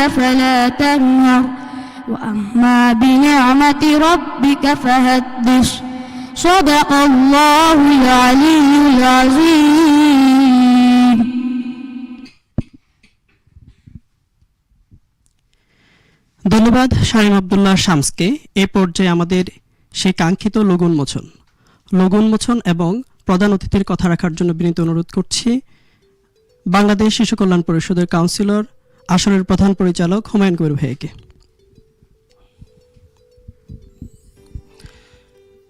فلا تنهر وأما بنعمة ربك فهدش صدق الله العلي العظيم ধন্যবাদ শাহিন আবদুল্লাহ শামসকে এ পর্যায়ে আমাদের সেই কাঙ্ক্ষিত লোগো উন্মোচন লোগো উন্মোচন এবং প্রধান অতিথির কথা রাখার জন্য বিনীত অনুরোধ করছি বাংলাদেশ শিশু কল্যাণ পরিষদের কাউন্সিলর আসরের প্রধান পরিচালক হুমায়ুন কবির ভাইকে।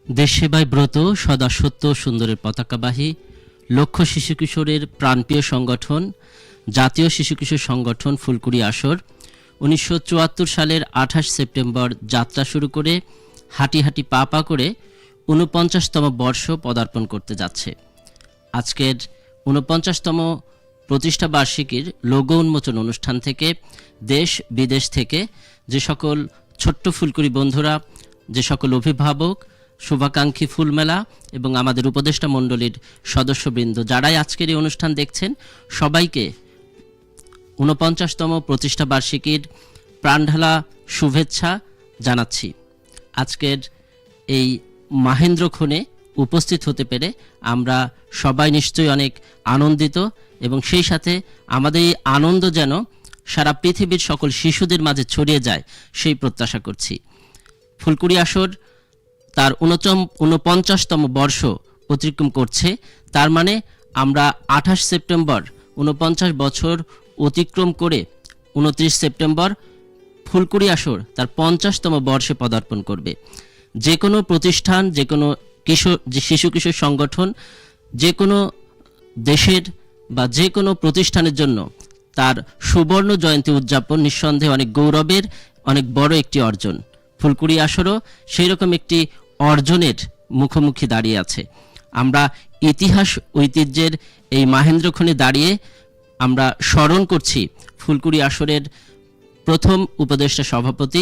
দেশ সেবায় ব্রত, সদা সত্য, সুন্দরের পতাকাবাহী লক্ষ্য শিশু কিশোরের প্রাণপ্রিয় সংগঠন, জাতীয় শিশু কিশোর সংগঠন ফুলকুড়ি আসর, উনিশশো চুয়াত্তর সালের আঠাশ সেপ্টেম্বর যাত্রা শুরু করে হাঁটি হাঁটি পা পা করে ঊনপঞ্চাশতম বর্ষ পদার্পণ করতে যাচ্ছে। আজকের ঊনপঞ্চাশতম প্রতিষ্ঠা বার্ষিকীর লোগো উন্মোচন অনুষ্ঠান থেকে, দেশ, বিদেশ থেকে যে সকল ছোট্ট ফুলকুড়ি বন্ধুরা, যে সকল অভিভাবক, শুভাকাঙ্ক্ষী ফুলমেলা এবং আমাদের উপদেষ্টা মণ্ডলীর সদস্যবৃন্দ যারাই আজকের এই অনুষ্ঠান দেখছেন, সবাইকে ঊনপঞ্চাশতম প্রতিষ্ঠা বার্ষিকীর প্রাণঢালা শুভেচ্ছা জানাচ্ছি। আজকের এই মাহেন্দ্রক্ষণে উপস্থিত হতে পেরে আমরা সবাই নিশ্চয়ই অনেক আনন্দিত এবং সেই সাথে আমাদের এই আনন্দ যেন সারা পৃথিবীর সকল শিশুদের মাঝে ছড়িয়ে যায়, সেই প্রত্যাশা করছি। ফুলকুড়ি আসর তার উনচম, ঊনপঞ্চাশতম বর্ষ অতিক্রম করছে। তার মানে আমরা আঠাশ সেপ্টেম্বর ঊনপঞ্চাশ বছর অতিক্রম করে উনত্রিশ সেপ্টেম্বর ফুলকুড়ি আসর তার পঞ্চাশতম বর্ষে পদার্পণ করবে। যে কোনো প্রতিষ্ঠান, যে কোনো কিশোর শিশু কিশোর সংগঠন যে কোনো দেশের বা যে কোনো প্রতিষ্ঠানের জন্য তার সুবর্ণ জয়ন্তী উদযাপন নিঃসন্দেহে অনেক গৌরবের, অনেক বড় একটি অর্জন। ফুলকুড়ি আসরও সেই রকম একটি অর্জনের মুখোমুখি দাঁড়িয়ে আছে। আমরা ইতিহাস ঐতিহ্যের এই মাহেন্দ্রক্ষণে দাঁড়িয়ে আমরা স্মরণ করছি ফুলকুড়ি আসরের প্রথম উপদেষ্টা সভাপতি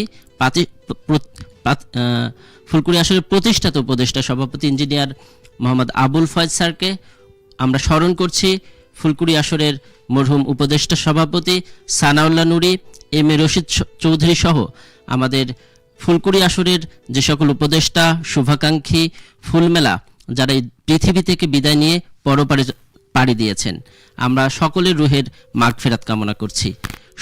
ফুলকুড়ি আসরের প্রতিষ্ঠাতা উপদেষ্টা, সভাপতি ইঞ্জিনিয়ার মোহাম্মদ আবুল ফয়েজ স্যারকে আমরা স্মরণ করছি। ফুলকুড়ি আসরের মরহুম উপদেষ্টা সভাপতি সানাউল্লাহ নুরি, এম এ রশিদ চৌধুরী সহ আমাদের ফুলকুড়ি আসরের যে সকল উপদেষ্টা, শুভাকাঙ্ক্ষী ফুলমেলা, যারা এই পৃথিবী থেকে বিদায় নিয়ে পরপারে পাড়ি দিয়েছেন। আমরা সকলের রুহের মাগ ফেরাত কামনা করছি।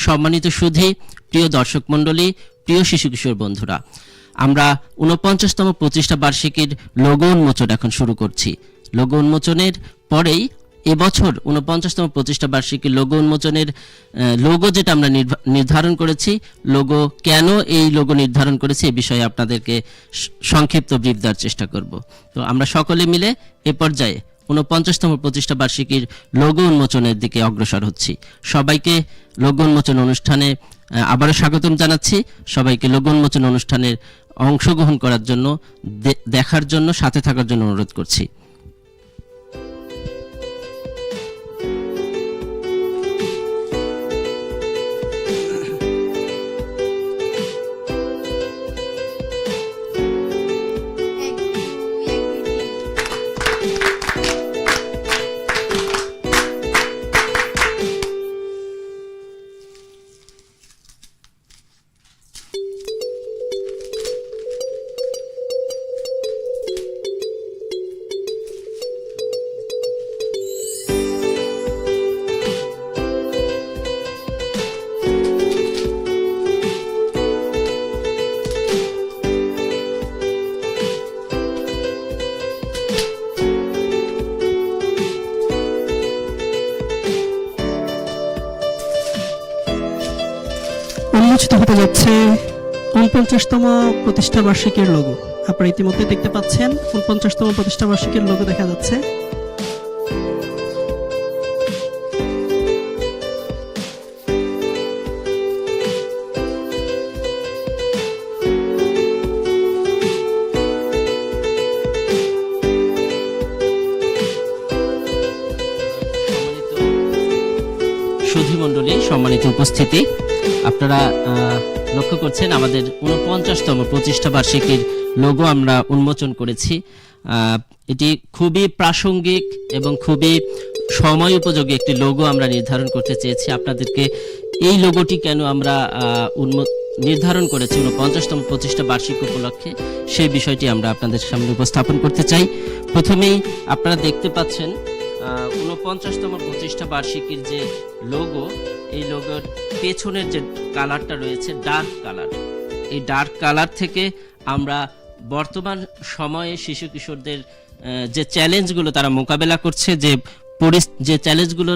সম্মানিত সুধী, প্রিয় দর্শক মণ্ডলী, প্রিয় শিশু কিশোর বন্ধুরা আমরা উনপঞ্চাশতম প্রতিষ্ঠা বার্ষিকীর লোগো উন্মোচন এখন শুরু করছি। লোগো উন্মোচনের পরেই এবছর উনপঞ্চাশতম প্রতিষ্ঠা বার্ষিকী লোগো উন্মোচনের লোগো যেটা আমরা নির্ধারণ করেছি লোগো কেন এই লোগো নির্ধারণ করেছি এ বিষয়ে আপনাদেরকে সংক্ষিপ্ত ব্রিফ দেওয়ার চেষ্টা করব। তো আমরা সকলে মিলে এ পর্যায়ে উনপঞ্চাশতম প্রতিষ্ঠা বার্ষিকীর লোগো উন্মোচনের দিকে অগ্রসর হচ্ছি। সবাইকে লোগো উন্মোচন অনুষ্ঠানে আবারও স্বাগতম জানাচ্ছি। সবাইকে লোগো উন্মোচন অনুষ্ঠানের অংশগ্রহণ করার জন্য দেখার জন্য সাথে থাকার জন্য অনুরোধ করছি। উন্মোচিত হতে যাচ্ছে উনপঞ্চাশতম প্রতিষ্ঠা বার্ষিকীর লোগো আপনারা ইতিমধ্যে দেখতে পাচ্ছেন উনপঞ্চাশতম প্রতিষ্ঠা বার্ষিকীর লোগো দেখা যাচ্ছে। সুধী মণ্ডলী, সম্মানিত উপস্থিতি। আপনারা লক্ষ্য করছেন আমাদের উনপঞ্চাশতম প্রতিষ্ঠা বার্ষিকীর লোগো আমরা উন্মোচন করেছি। এটি খুবই প্রাসঙ্গিক এবং খুবই সময় উপযোগী একটি লোগো আমরা নির্ধারণ করতে চেয়েছি। আপনাদেরকে এই লোগোটি কেন আমরা উন্মো- নির্ধারণ করেছি উনপঞ্চাশতম প্রতিষ্ঠা বার্ষিক উপলক্ষে সেই বিষয়টি আমরা আপনাদের সামনে উপস্থাপন করতে চাই। প্রথমেই আপনারা দেখতে পাচ্ছেন উনপঞ্চাশতম প্রতিষ্ঠা বার্ষিকীর যে লোগো এই লোগোর পেছনের যে কালারটা রয়েছে ডার্ক কালার এই ডার্ক কালার থেকে আমরা বর্তমান সময়ে শিশু কিশোরদের যে চ্যালেঞ্জগুলো তারা মোকাবেলা করছে, যে যে চ্যালেঞ্জগুলো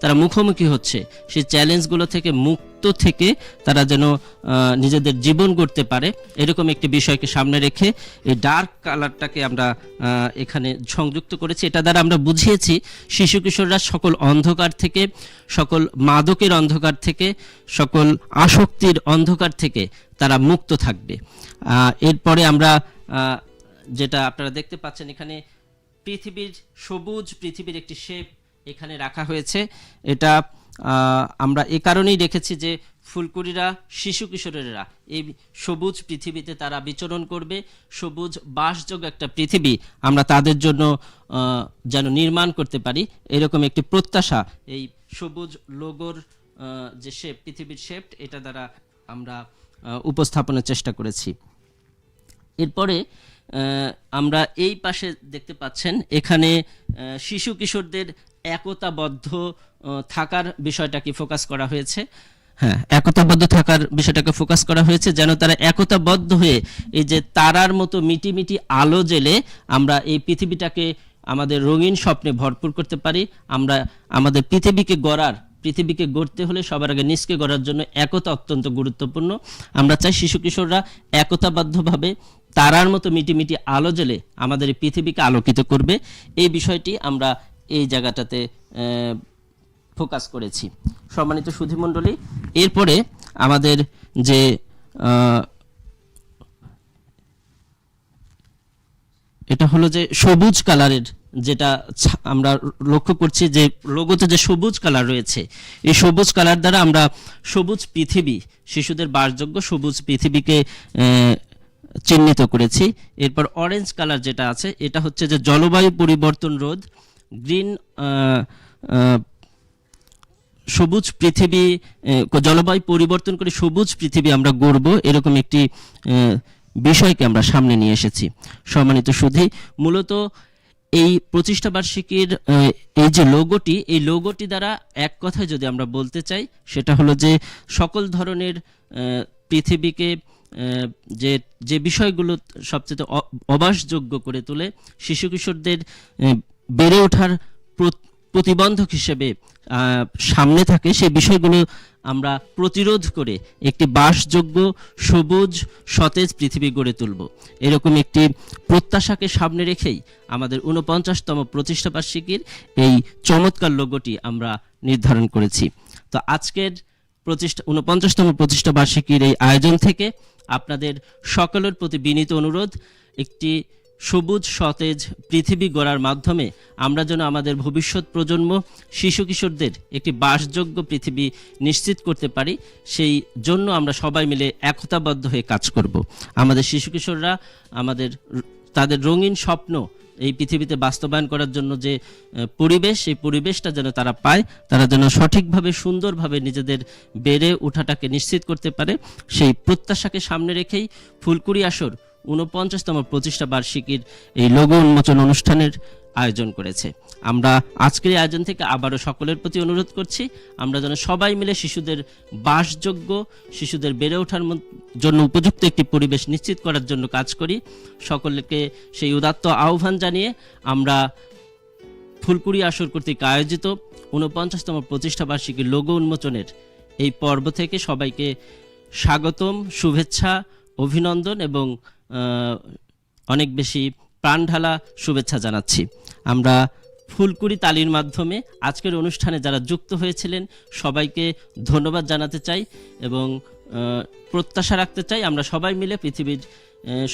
তারা মুখোমুখি হচ্ছে, সেই চ্যালেঞ্জগুলো থেকে মুক্ত থেকে তারা যেন নিজেদের জীবন গড়তে পারে, এরকম একটি বিষয়কে সামনে রেখে এই ডার্ক কালারটাকে আমরা এখানে সংযুক্ত করেছি। এটা দ্বারা আমরা বুঝিয়েছি, শিশু কিশোররা সকল অন্ধকার থেকে, সকল মাদকের অন্ধকার থেকে, সকল আসক্তির অন্ধকার থেকে তারা মুক্ত থাকবে। এরপরে আমরা যেটা আপনারা দেখতে পাচ্ছেন এখানে পৃথিবীর সবুজ পৃথিবীর একটি শেপ এখানে রাখা হয়েছে। এটা আমরা এ কারণেই রেখেছি যে ফুলকুড়িরা, শিশু কিশোরেরা এই সবুজ পৃথিবীতে তারা বিচরণ করবে। সবুজ বাসযোগ্য একটা পৃথিবী আমরা তাদের জন্য যেন নির্মাণ করতে পারি। এরকম একটি প্রত্যাশা এই সবুজ লোগোর যে শেপ, পৃথিবীর শেপ, এটা দ্বারা আমরা উপস্থাপনের চেষ্টা করেছি। এরপরে আমরা এই পাশে দেখতে পাচ্ছেন, এখানে শিশু কিশোরদের একতাবদ্ধ থাকার বিষয়টাকে ফোকাস করা হয়েছে। হ্যাঁ একতাবদ্ধ থাকার বিষয়টাকে ফোকাস করা হয়েছে যেন তারা একতাবদ্ধ হয়ে এই যে তারার মতো মিটি মিটি আলো জেলে আমরা এই পৃথিবীটাকে আমাদের রঙিন স্বপ্নে ভরপুর করতে পারি। আমরা আমাদের পৃথিবীকে গড়ার, পৃথিবীকে গড়তে হলে সবার আগে নিজকে গড়ার জন্য একতা অত্যন্ত গুরুত্বপূর্ণ। আমরা চাই শিশু কিশোররা একতাবদ্ধভাবে তারার মতো মিটি মিটি আলো জ্বেলে আমাদের এই পৃথিবীকে আলোকিত করবে, এই বিষয়টি আমরা এই জায়গাটাতে ফোকাস করেছি। সম্মানিত সুধীমণ্ডলী, এরপরে আমাদের যে এটা হলো যে সবুজ কালারের যেটা আমরা লক্ষ্য করছি যে লোগোতে যে সবুজ কালার রয়েছে, এই সবুজ কালার দ্বারা আমরা সবুজ পৃথিবী, শিশুদের বাসযোগ্য সবুজ পৃথিবীকে চিহ্নিত করেছি। এরপর অরেঞ্জ কালার যেটা আছে, এটা হচ্ছে যে জলবায়ু পরিবর্তন রোধ গ্রিন সবুজ পৃথিবী জলবায়ু পরিবর্তন করে সবুজ পৃথিবী আমরা গড়ব, এরকম একটি বিষয়কে আমরা সামনে নিয়ে এসেছি। সম্মানিত সুধী, মূলত এই প্রতিষ্ঠা বার্ষিকীর এই যে লোগোটি এই লোগোটি দ্বারা এক কথায় যদি আমরা বলতে চাই, সেটা হলো যে সকল ধরনের পৃথিবীকে যে যে বিষয়গুলো সবচেয়ে অবাসযোগ্য করে তোলে শিশু কিশোরদের বেড়ে ওঠার প্র- প্রতিবন্ধক হিসেবে সামনে থাকে সেই বিষয়গুলো আমরা প্রতিরোধ করে একটি বাসযোগ্য, সবুজ, সতেজ পৃথিবী গড়ে তুলব। এরকম একটি প্রত্যাশাকে সামনে রেখেই আমাদের উনপঞ্চাশতম প্রতিষ্ঠা বার্ষিকীর এই চমৎকার লোগোটি আমরা নির্ধারণ করেছি। তো আজকের প্রতিষ্ঠা উনপঞ্চাশতম প্রতিষ্ঠা বার্ষিকীর এই আয়োজন থেকে আপনাদের সকলের প্রতি বিনীত অনুরোধ, একটি সবুজ, সতেজ পৃথিবী গড়ার মাধ্যমে আমরা যেন আমাদের ভবিষ্যৎ প্রজন্ম, শিশু কিশোরদের একটি বাসযোগ্য পৃথিবী নিশ্চিত করতে পারি, সেই জন্য আমরা সবাই মিলে একতাবদ্ধ হয়ে কাজ করব। আমাদের শিশু কিশোররা, আমাদের, তাদের রঙিন স্বপ্ন এই পৃথিবীতে বাস্তবায়ন করার জন্য যে পরিবেশ, সেই পরিবেশটা যেন তারা পায়, তারা যেন সঠিকভাবে, সুন্দরভাবে নিজেদের বেড়ে ওঠাটাকে নিশ্চিত করতে পারে, সেই প্রত্যাশাকে সামনে রেখেই ফুলকুড়ি আসর উনপঞ্চাশতম প্রতিষ্ঠা বার্ষিকীর এই লঘু উন্মোচন অনুষ্ঠানের আয়োজন করেছে। আমরা আজকের এই আয়োজন থেকে আবারও সকলের প্রতি অনুরোধ করছি, আমরা যেন সবাই মিলে শিশুদের বাসযোগ্য, শিশুদের বেড়ে ওঠার জন্য উপযুক্ত একটি পরিবেশ নিশ্চিত করার জন্য কাজ করি। সকলকে সেই উদাত্ত আহ্বান জানিয়ে আমরা ফুলকুড়ি আসর কর্তৃক আয়োজিত উনপঞ্চাশতম প্রতিষ্ঠা বার্ষিকী লোগো উন্মোচনের এই পর্ব থেকে সবাইকে স্বাগতম, শুভেচ্ছা, অভিনন্দন এবং অনেক বেশি প্রাণঢালা শুভেচ্ছা জানাচ্ছি। আমরা ফুলকুড়ি তালির মাধ্যমে আজকের অনুষ্ঠানে যারা যুক্ত হয়েছিলেন, সবাইকে ধন্যবাদ জানাতে চাই এবং প্রত্যাশা রাখতে চাই আমরা সবাই মিলে পৃথিবীর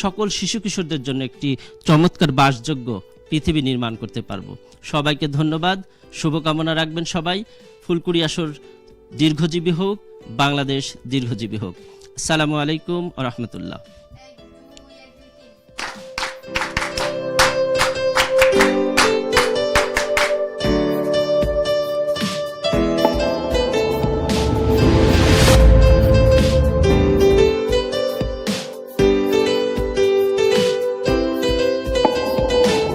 সকল শিশু কিশোরদের জন্য একটি চমৎকার বাসযোগ্য পৃথিবী নির্মাণ করতে পারব। সবাইকে ধন্যবাদ, শুভকামনা রাখবেন সবাই। ফুলকুড়ি আসর দীর্ঘজীবী হোক, বাংলাদেশ দীর্ঘজীবী হোক। আসসালামু আলাইকুম ও রহমতুল্লাহ।